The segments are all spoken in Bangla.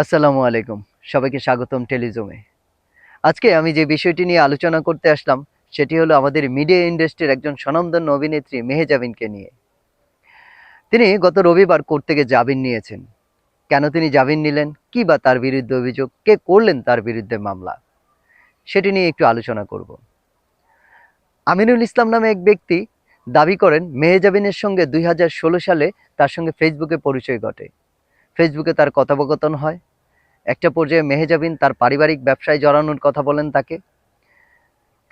আসসালামু আলাইকুম। সবাইকে স্বাগতম টেলিজমে। আজকে আমি যে বিষয়টি নিয়ে আলোচনা করতে আসলাম, সেটি হলো আমাদের মিডিয়া ইন্ডাস্ট্রির একজন স্বনামধন্য অভিনেত্রী মেহেজাবিনকে নিয়ে। তিনি গত রবিবার কোর্ট থেকে জামিন নিয়েছেন। কেন তিনি জামিন নিলেন? কি বা তার বিরুদ্ধে অভিযোগ? কে করলেন তার বিরুদ্ধে মামলা? সেটি নিয়ে একটু আলোচনা করব। আমিনুল ইসলাম নামে এক ব্যক্তি দাবি করেন, মেহেজাবিনের সঙ্গে দুই হাজার ষোলো সালে তার সঙ্গে ফেসবুকে পরিচয় ঘটে। ফেসবুকে তার কথোপকথন হয় একটা পর্যায়ে মেহেজাবিন তার পারিবারিক ব্যবসায় জড়ানোর কথা বলেন তাকে।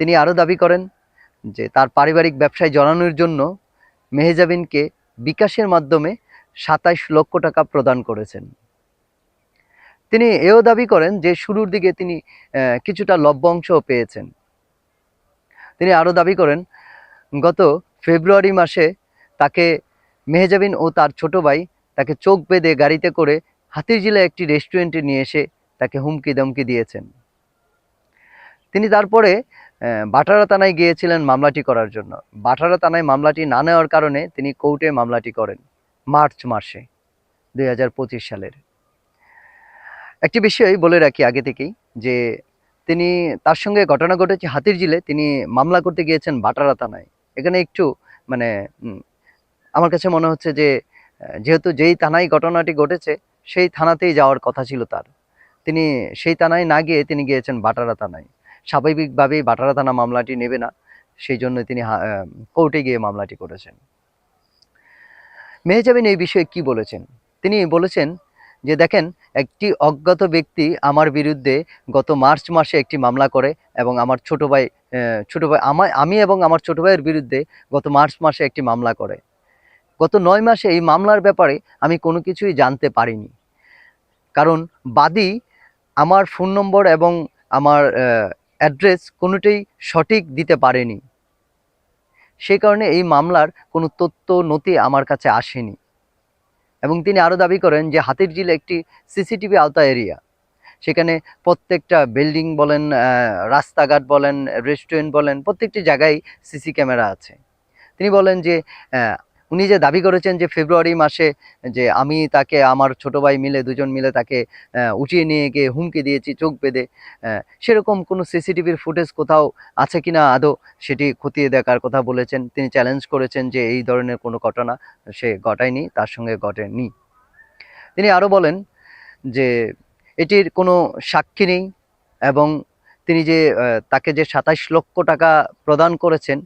তিনি আরও দাবি করেন যে তার পারিবারিক ব্যবসায় জড়ানোর জন্য মেহেজাবিনকে বিকাশের মাধ্যমে সাতাইশ লক্ষ টাকা প্রদান করেছেন। তিনি এও দাবি করেন যে শুরুর দিকে তিনি কিছুটা লভ্যাংশও পেয়েছেন। তিনি আরও দাবি করেন, গত ফেব্রুয়ারি মাসে তাকে মেহেজাবিন ও তার ছোট ভাই তাকে চোখ বেঁধে গাড়িতে করে হাতিরঝিলা একটি রেস্টুরেন্টে নিয়ে এসে তাকে হুমকি দমকি দিয়েছেন। তিনি তারপরে বাটারা থানায় গিয়েছিলেন মামলাটি করার জন্য। বাটারা থানায় মামলাটি না নেওয়ার কারণে তিনি কোর্টে মামলাটি করেন মার্চ মাসে, দুই হাজার পঁচিশ সালের। একটি বিষয় বলে রাখি আগে থেকেই যে তিনি, তার সঙ্গে ঘটনা ঘটেছে হাতিরঝিলে তিনি মামলা করতে গিয়েছেন বাটারা থানায় এখানে একটু মানে আমার কাছে মনে হচ্ছে যে যেহেতু যেই থানায় ঘটনাটি ঘটেছে সেই থানাতেই যাওয়ার কথা ছিল তার। তিনি সেই থানায় না গিয়ে তিনি গিয়েছেন বাটারা থানায়। স্বাভাবিকভাবেই বাটারা থানা মামলাটি নেবে না, সেই জন্য তিনি কোর্টে গিয়ে মামলাটি করেছেন। মেহজাবিন এই বিষয়ে কি বলেছেন? তিনি বলেছেন যে, দেখেন, একটি অজ্ঞাত ব্যক্তি আমার বিরুদ্ধে গত মার্চ মাসে একটি মামলা করে এবং আমার ছোট ভাই ছোট ভাই আমার আমি এবং আমার ছোট ভাইয়ের বিরুদ্ধে গত মার্চ মাসে একটি মামলা করে। গত নয় মাসে এই মামলার ব্যাপারে আমি কোনো কিছুই জানতে পারিনি। কারণ বাদী আমার ফোন নম্বর এবং আমার অ্যাড্রেস কোনোটাই সঠিক দিতে পারেনি। সেই কারণে এই মামলার কোনো তথ্য নথি আমার কাছে আসেনি। এবং তিনি আরও দাবি করেন যে হাতিরঝিল একটি সিসিটিভি আওতা এরিয়া। সেখানে প্রত্যেকটা বিল্ডিং বলেন রাস্তাঘাট বলেন, রেস্টুরেন্ট বলেন, প্রত্যেকটি জায়গায় সিসি ক্যামেরা আছে। তিনি বলেন যে উনি যে দাবি করেছেন যে ফেব্রুয়ারি মাসে যে আমি তাকে, আমার ছোট ভাই মিলে, দুজন মিলে তাকে উঠিয়ে নিয়ে গিয়ে হুমকি দিয়েছি, চোখ বেঁধে সেরকম কোনো সিসিটিভির ফুটেজ কোথাও আছে কি না আদৌ সেটি খতিয়ে দেখার কথা বলেছেন। তিনি চ্যালেঞ্জ করেছেন যে এই ধরনের কোনো ঘটনা সে ঘটায়নি, তার সঙ্গে ঘটেনি। তিনি আরও বলেন যে এটির কোনো সাক্ষী নেই এবং তিনি যে তাকে যে সাতাইশ লক্ষ টাকা প্রদান করেছেন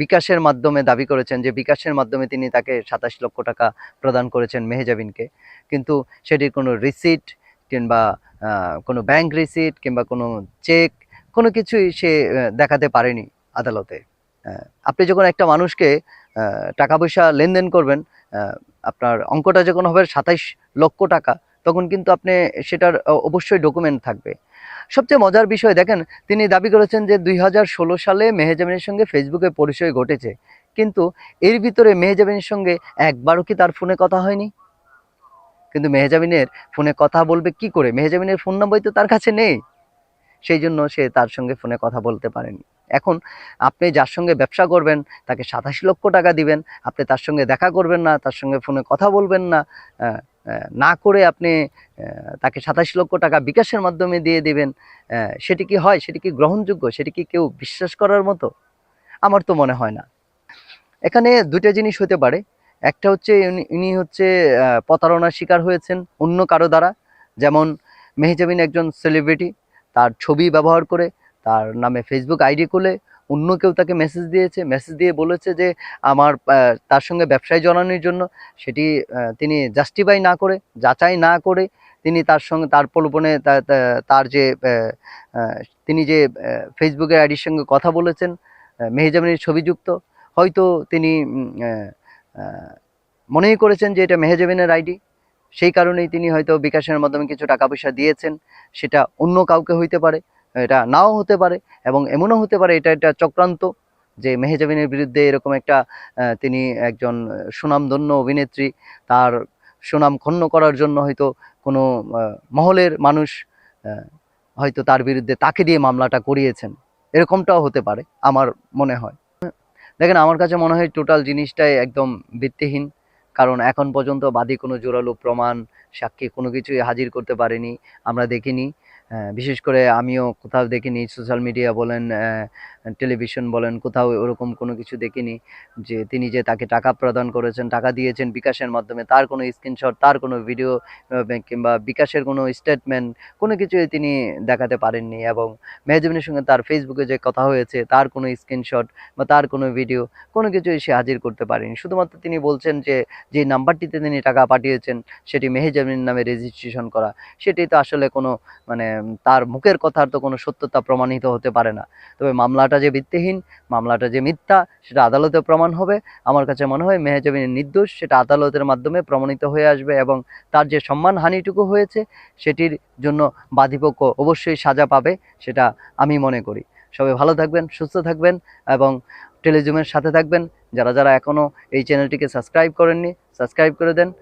বিকাশের মাধ্যমে দাবি করেছেন যে, বিকাশের মাধ্যমে তিনি তাকে সাতাশ লক্ষ টাকা প্রদান করেছেন মেহেজাবিনকে। কিন্তু সেটির কোনো রিসিট কিংবা কোনো ব্যাংক রিসিট কিংবা কোনো চেক, কোনো কিছুই সে দেখাতে পারেনি আদালতে। আপনি যখন একটা মানুষকে টাকা পয়সা লেনদেন করবেন আপনার অঙ্কটা যখন হবে সাতাইশ লক্ষ টাকা, তখন কিন্তু আপনি সেটার অবশ্যই ডকুমেন্ট থাকবে। সবচেয়ে মজার বিষয়, দেখেন, তিনি দাবি করেছেন যে দুই হাজার ষোলো সালে মেহেজাবিনের সঙ্গে ফেসবুকে পরিচয় ঘটেছে। কিন্তু এর ভিতরে মেহেজাবিনের সঙ্গে একবারও কি তার ফোনে কথা হয়নি? কিন্তু মেহেজাবিনের ফোনে কথা বলবে কি করে? মেহেজাবিনের ফোন নাম্বার তো তার কাছে নেই। সেই জন্য সে তার সঙ্গে ফোনে কথা বলতে পারেনি। এখন আপনি যার সঙ্গে ব্যবসা করবেন, তাকে সাতাশ লক্ষ টাকা দিবেন। আপনি তার সঙ্গে দেখা করবেন না, তার সঙ্গে ফোনে কথা বলবেন না। না করে আপনি তাকে সাতাশ লক্ষ টাকা বিকাশের মাধ্যমে দিয়ে দেবেন সেটি কি হয়? সেটি কি গ্রহণযোগ্য? সেটি কি কেউ বিশ্বাস করার মতো? আমার তো মনে হয় না। এখানে দুটো জিনিস হতে পারে। একটা হচ্ছে ইনি হচ্ছে প্রতারণার শিকার হয়েছেন অন্য কারও দ্বারা। যেমন মেহজাবিন একজন সেলিব্রিটি তার ছবি ব্যবহার করে, তার নামে ফেসবুক আইডি খুলে অন্য কেউ তাকে মেসেজ দিয়েছে মেসেজ দিয়ে বলেছে যে আমার তার সঙ্গে ব্যবসায় জড়ানোর জন্য। সেটি তিনি জাস্টিফাই না করে যাচাই না করে তিনি তার সঙ্গে তার তা- তার যে তিনি যে ফেসবুকের আইডির সঙ্গে কথা বলেছেন আহ, মেহজাবিনের ছবিযুক্ত হয়তো তিনি মনেই করেছেন যে এটা মেহজাবিনের আইডি সেই কারণেই তিনি হয়তো বিকাশের মাধ্যমে কিছু টাকা পয়সা দিয়েছেন সেটা অন্য কাউকে হইতে পারে। এটা নাও হতে পারে এবং এমনও হতে পারে, এটা একটা চক্রান্ত যে মেহজাবিনের বিরুদ্ধে এরকম একটা তিনি একজন সুনামধন্য অভিনেত্রী, তার সুনাম ক্ষুণ্ণ করার জন্য হয়তো কোনো মহলের মানুষ হয়তো তার বিরুদ্ধে তাকে দিয়ে মামলাটা করিয়েছেন। এরকমটাও হতে পারে, আমার মনে হয়। দেখেন, আমার কাছে মনে হয় টোটাল জিনিসটাই একদম ভিত্তিহীন, কারণ এখন পর্যন্ত বাদী কোনো জোরালো প্রমাণ, সাক্ষী কোনো কিছুই হাজির করতে পারেনি, আমরা দেখিনি। বিশেষ করে আমিও কোথাও দেখিনি সোশ্যাল মিডিয়া বলেন টেলিভিশন বলেন, কোথাও ওরকম কোনো কিছু দেখিনি যে তিনি যে তাকে টাকা প্রদান করেছেন, টাকা দিয়েছেন বিকাশের মাধ্যমে, তার কোনো স্ক্রিনশট তার কোনো ভিডিও কিংবা বিকাশের কোনো স্টেটমেন্ট কোনো কিছুই তিনি দেখাতে পারেননি এবং মেহজাবিনের সঙ্গে তার ফেসবুকে যে কথা হয়েছে, তার কোনো স্ক্রিনশট বা তার কোনো ভিডিও কোনো কিছুই সে হাজির করতে পারেনি। শুধুমাত্র তিনি বলছেন যে যে নাম্বারটিতে তিনি টাকা পাঠিয়েছেন, সেটি মেহেজাবিনের নামে রেজিস্ট্রেশন করা। সেটি তো আসলে কোনো মানে তার মুখের কথার তো কোনো সত্যতা প্রমাণিত হতে পারে না। তবে মামলাটা যে ভিত্তিহীন, মামলাটা যে মিথ্যা, সেটা আদালতে প্রমাণ হবে। আমার কাছে মনে হয় মেহেজাবিনের নির্দোষ, সেটা আদালতের মাধ্যমে প্রমাণিত হয়ে আসবে এবং তার যে সম্মানহানিটুকু হয়েছে, সেটির জন্য বাদীপক্ষ অবশ্যই সাজা পাবে, সেটা আমি মনে করি। সবাই ভালো থাকবেন, সুস্থ থাকবেন এবং টেলিজুমের সাথে থাকবেন। যারা যারা এখনও এই চ্যানেলটিকে সাবস্ক্রাইব করেননি, সাবস্ক্রাইব করে দেন।